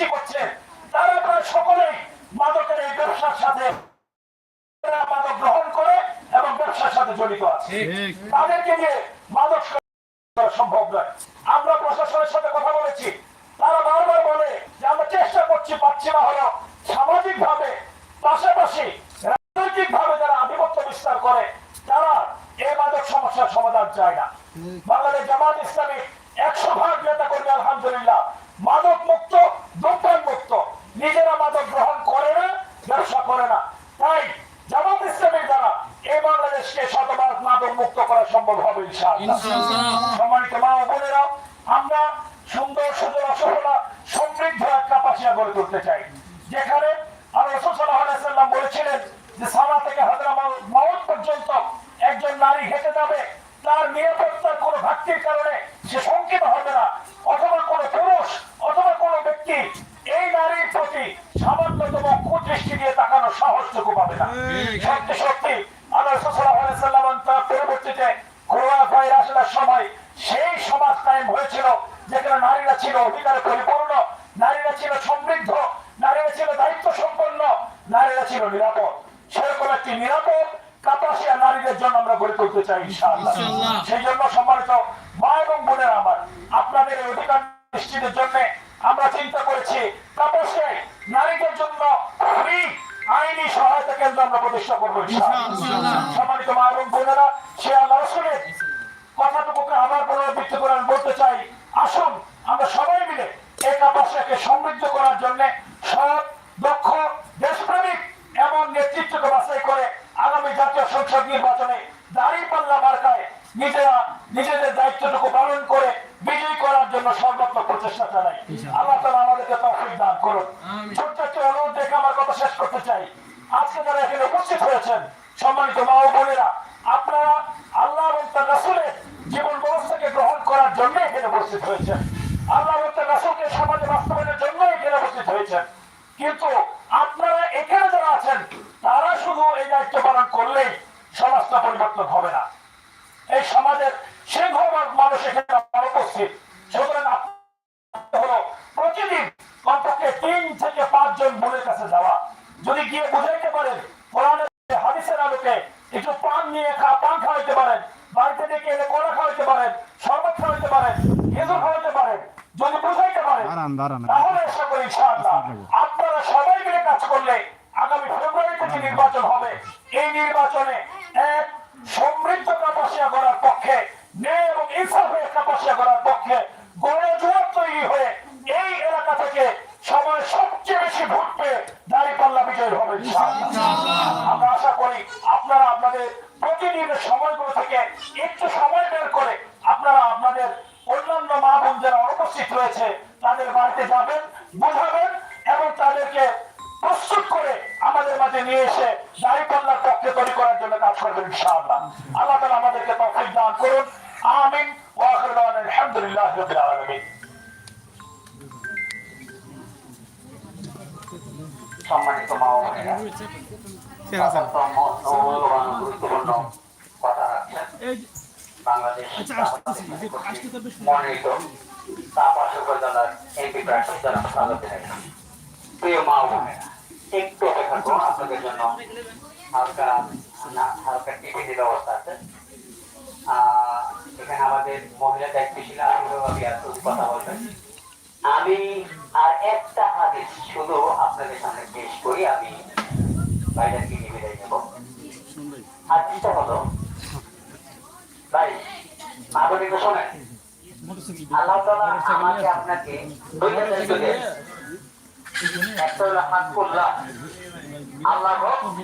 করছে? তারা প্রায় সকলেই মাদকের এই ব্যবসার সাথে মাদক গ্রহণ করে এবং ব্যবসার সাথে জড়িত আছে। তাদেরকে নিয়ে মাদক সম্ভব নয়। আমরা প্রশাসনের সাথে কথা বলেছি। তারা বারবার বলে যে আমরা চেষ্টা করছি পাচ্ছি না হলো সামাজিক ভাবে পাশাপাশি রাজনৈতিক ভাবে যারা আধিপত্য বিস্তার করে তারা এই মাদক সমস্যার সমাধান চায় না। বাংলাদেশ জামাত ইসলামী একশো ভাগ নেতা কর্মী আলহামদুলিল্লাহ মাদক মুক্ত ধূমপান মুক্ত নিজেরা মাদক গ্রহণ করে না ব্যবসা করে না। তাই জামাত ইসলামের দ্বারা এই বাংলাদেশকে শতভাগ মাদক মুক্ত করা সম্ভব হবে সম্মানিত মা বোনেরা আমরা সুন্দর সুন্দর অসফলা সমৃদ্ধ একটা পাশিয়া গড়ে তুলতে চাই। যেখানে আর রসুল সাল্লাল্লাহু আলাইহি সাল্লাম বলেছিলেন যে সালা থেকে হাজরা মাউত পর্যন্ত একজন নারী হেঁটে যাবে তার নিরাপত্তার কোনো ঘাটতির কারণে সে শঙ্কিত হবে না। ব্যক্তি এই নারীর প্রতি সামান্যতম কুদৃষ্টি দিয়ে তাকানোর সাহসটুকু পাবে না। সত্যি সত্যি আল্লাহ তার পরবর্তীতে করোনা ভাইরাস সময় সেই সমাজ কায়েম হয়েছিল যেখানে নারীরা ছিল অধিকারে পরিপূর্ণ নারীরা ছিল সমৃদ্ধ নারীরা ছিল দায়িত্ব সম্পন্ন নারীরা ছিল নিরাপদ। সেরকম একটি নিরাপদ কাপাসিয়া নারীদের জন্য আমরা গড়ে তুলতে চাই ইনশাআল্লাহ। সেই জন্য সম্মানিত মা এবং বোনেরা আমার আপনাদের এই অধিকার নিশ্চিতের জন্য আমরা চিন্তা করেছি কাপাসিয়ায় নারীদের জন্য ফ্রি আইনি সহায়তা কেন্দ্র আমরা প্রতিষ্ঠা করব। সম্মানিত মা এবং বোনেরা সে আল্লাহ রসুলের কথাটুকুকে আবার পুনরাবৃত্তি করে আমি বলতে চাই আসুন আমরা সবাই মিলে এই কাপাসিয়াকে সমৃদ্ধ করার জন্য সৎ দক্ষ দেশপ্রেমিক এমন নেতৃত্বকে বাছাই করে আগামী জাতীয় সংসদ নির্বাচনে দাঁড়িয়ে পাল্লা মার্কায় নিজেরা নিজেদের দায়িত্বটুকু পালন করে বিজয়ী করার জন্য সর্বাত্ম প্রচেষ্টা চালাই। আল্লাহ তালা আমাদেরকে তফিক দান করুন ছোট্ট একটা অনুরোধ দেখে আমার কথা শেষ করতে চাই। আজকে যারা এখানে উপস্থিত হয়েছেন সম্মানিত মা ও বোনেরা আপনারা আল্লাহ এবং তার রাসুলের জীবন ব্যবস্থাকে গ্রহণ করার জন্য এখানে উপস্থিত হয়েছেন। আল্লাহ এবং তার রাসুলকে সমাজে বাস্তবায়নের জন্য এখানে উপস্থিত হয়েছেন। কিন্তু আপনারা এখানে যারা আছেন তারা শুধু এই দায়িত্ব পালন করলেই সমাজটা পরিবর্তন হবে না। এই সমাজের সিংহভাগ মানুষ এখানে অনুপস্থিত সুতরাং আপনার হলো প্রতিদিন কমপক্ষে তিন থেকে পাঁচজন বোনের কাছে যাওয়া যদি গিয়ে বুঝাইতে পারেন কোরআনের হাদিসের আলোকে একটু পান নিয়ে খা পান খাওয়াইতে পারেন বাড়িতে ডেকে এনে কলা খাওয়াইতে পারেন শরবত খাওয়াইতে পারেন খেজুর খাওয়াইতে পারেন যদি বুঝাইতে পারেন তাহলে করি ইনশাআল্লাহ আপনারা সবাই মিলে কাজ করলে আগামী ফেব্রুয়ারিতে যে নির্বাচন হবে এই নির্বাচনে এক সমৃদ্ধ কাপাসিয়া করার পক্ষে ন্যায় এবং ইনসাফের কাপাসিয়া করার পক্ষে গণজোয়ার তৈরি হয়ে আপনারা আপনাদের প্রতিদিনের সময়গুলো থেকে একটু সময় বের করে আপনারা আপনাদের অন্যান্য মা বোন যারা অনুপস্থিত রয়েছে, তাদের বাড়িতে যাবেন, বুঝাবেন এবং তাদেরকে প্রস্তুত করে আমাদের মাঝে নিয়ে এসে দাঁড়িপাল্লার পক্ষে তৈরি করার জন্য কাজ করবেন ইনশাআল্লাহ। আল্লাহ তালা আমাদেরকে তৌফিক দান করুন। আমিন। আলহামদুলিল্লাহ আলামিন। সম্মানিত মা প্রিয় মা বোনেরা একটু অপেক্ষা করুন আপনাদের জন্য হালকা হালকা টিফিনের ব্যবস্থা আছে আহ, এখানে আমাদের মহিলা দায়িত্বশীল কথা বলবেন আমি আর একটা হাদিস শুধু আপনাদের সামনে পেশ করি আমি নেব হাদিসটা হলো। ভাই বলি শোনেন। আল্লাহ আমাকে আপনাকে একটা হলো আল্লাহ